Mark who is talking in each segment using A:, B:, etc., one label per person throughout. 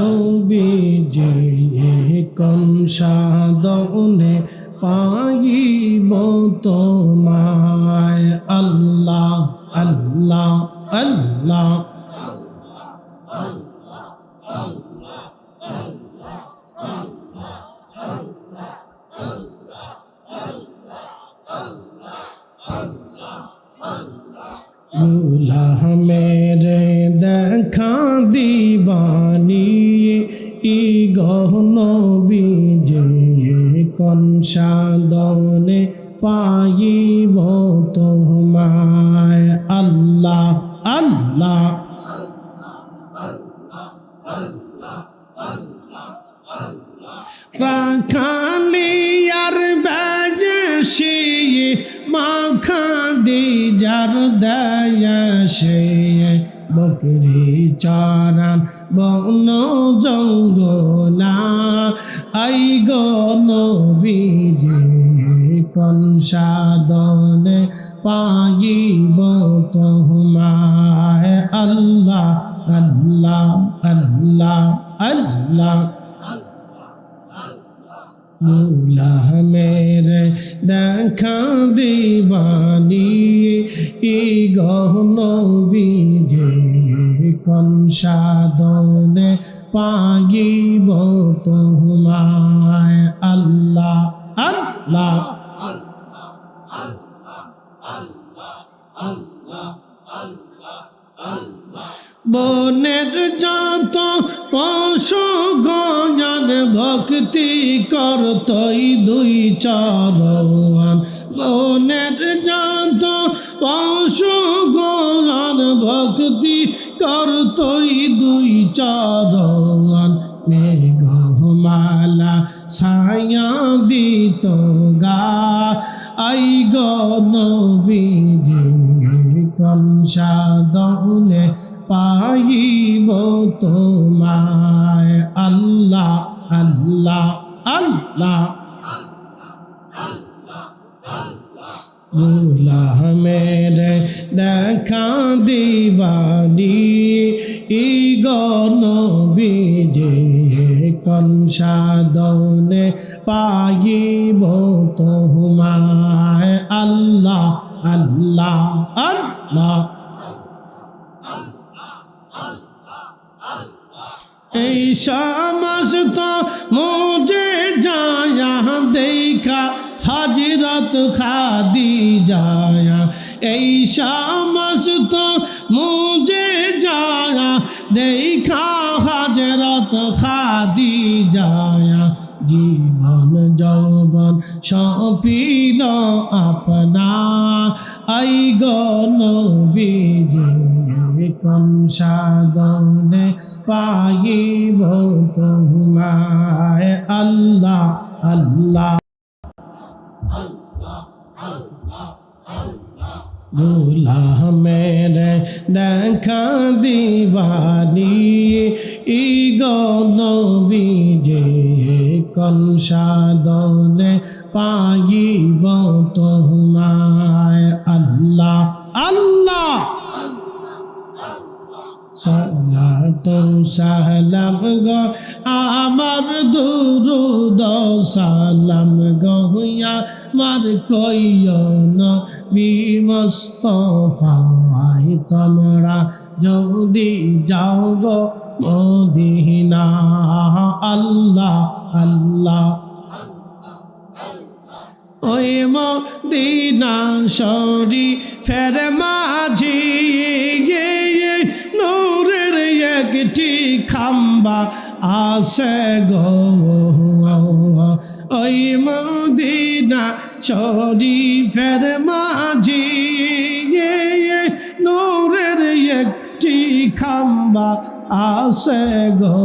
A: নবীজি কোন সাদনে পাইব তোমায়। আল্লাহ আল্লাহ আল্লাহ। গুলাহ মেরে দেখা দিবানি ই গহন বিজে কনসাদনে পাইব তোমায় আল্লাহ আল্লাহ রাখালিয়ার বকরি চারান, বন জঙ্গলা। আই গন বিজে কন সাদনে পাইব তোমায়? আল্লাহ আল্লাহ আল্লাহ আল্লাহ। গুলাহ মেরে দেখা দিবানি, ই গহন বিজে কন সাদনে পাইব তোমায়? আল্লাহ আল্লাহ, বনের যত পশু গয়ান ভক্তি করতই দুই চরণ। বনের যত পশু গয়ান ভক্তি করতই দুই চরণ, মেঘমালা ছায়া দিত গা। আই গন কংসাদনে পাইব তোমায়? আল্লাহ আল্লাহ আল্লাহ। গুলাহ মেরে দেখা দিবানি ই গণ বিজে কনসাদনে পাইব তোমায়। আল্লাহ আল্লাহ আল্লাহ। এই সমস্ত মুঝে যায়া দেখা হজরত খাদি যায়া এই সমস্ত মুঝে যায়া, দেখা হজরত খাদি যায়া জীবন যৌবন সপিল আপনা, আই বিজয় কন সাদনে পাইব তোমায়? আল্লাহ আল্লাহ। গুলাহ মেরে দেখা দিবানি ই গণ বিজে কন সাদনে পাইব তোমায়? আল্লাহ আল্লাহ! সালাম গো, আমার দুরুদ সালাম গয়া মার কইয় বিমস্তফাই তোমরা যদি যাও গো মদিনা। আল্লাহ আল্লাহ। ওই মদিনা শরী ফের মাঝি গিয়ে নূরের একটি খাম্বা আসে গো। শরীফের মাঝি নোরের একটি খাম্বা আসে গো।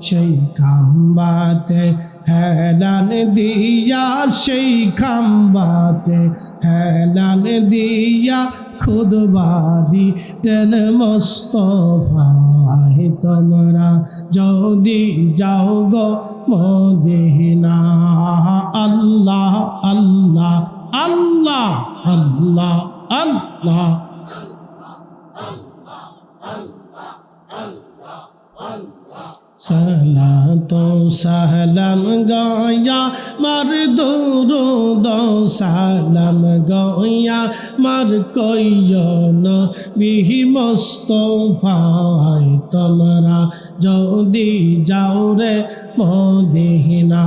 A: সেই খাম্বাতে, হেলান দিয়া সেই খাম্বাতে, হেলান দিয়া খুদবাদি তেন মস্তফাই তোমরা যদি যাও গো মদিনা। আল্লাহ আল্লাহ আল্লাহ আল্লাহ আল্লাহ। সালাতো সালাম গয়া, মার দুরুদ সালাম গয়া, মার কইয়ন বিহি মোস্তফায় তোমরা যদি যাও রে মদিনা,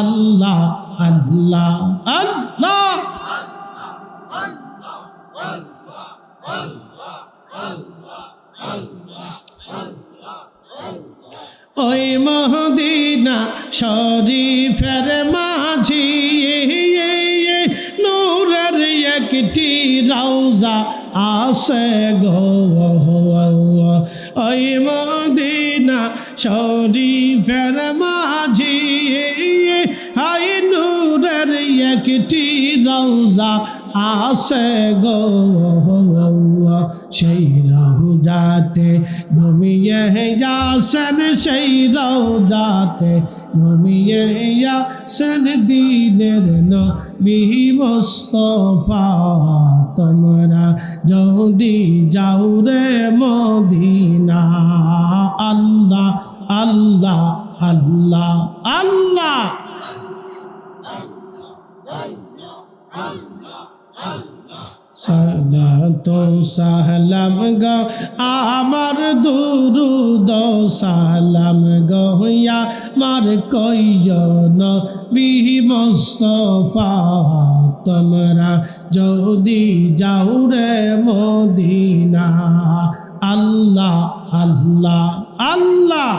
A: আল্লাহ আল্লাহ আল্লাহ। ওই মহদিনা শরীফের মাঝি নূরের একটি রওজা আসে গো ওই মদিনা শরীফের মাঝি হাই নূরের একটি রওজা আসে গো সেই রওজাতে ঘুমিয়ে যাসন, সেই রওজাতে ঘুমিয়ে যাসন দিনের নবী মুস্তফা। তোমরা যদি যাও রে মদিনা, আল্লাহ আল্লাহ আল্লাহ আল্লাহ। সালাতো সালাম গো, আমার দুরুদ সালাম গয়া মার কইয়ন বিহি মোস্তফা, তোমরা যদি যাও রে মদিনা, আল্লাহ আল্লাহ আল্লাহ।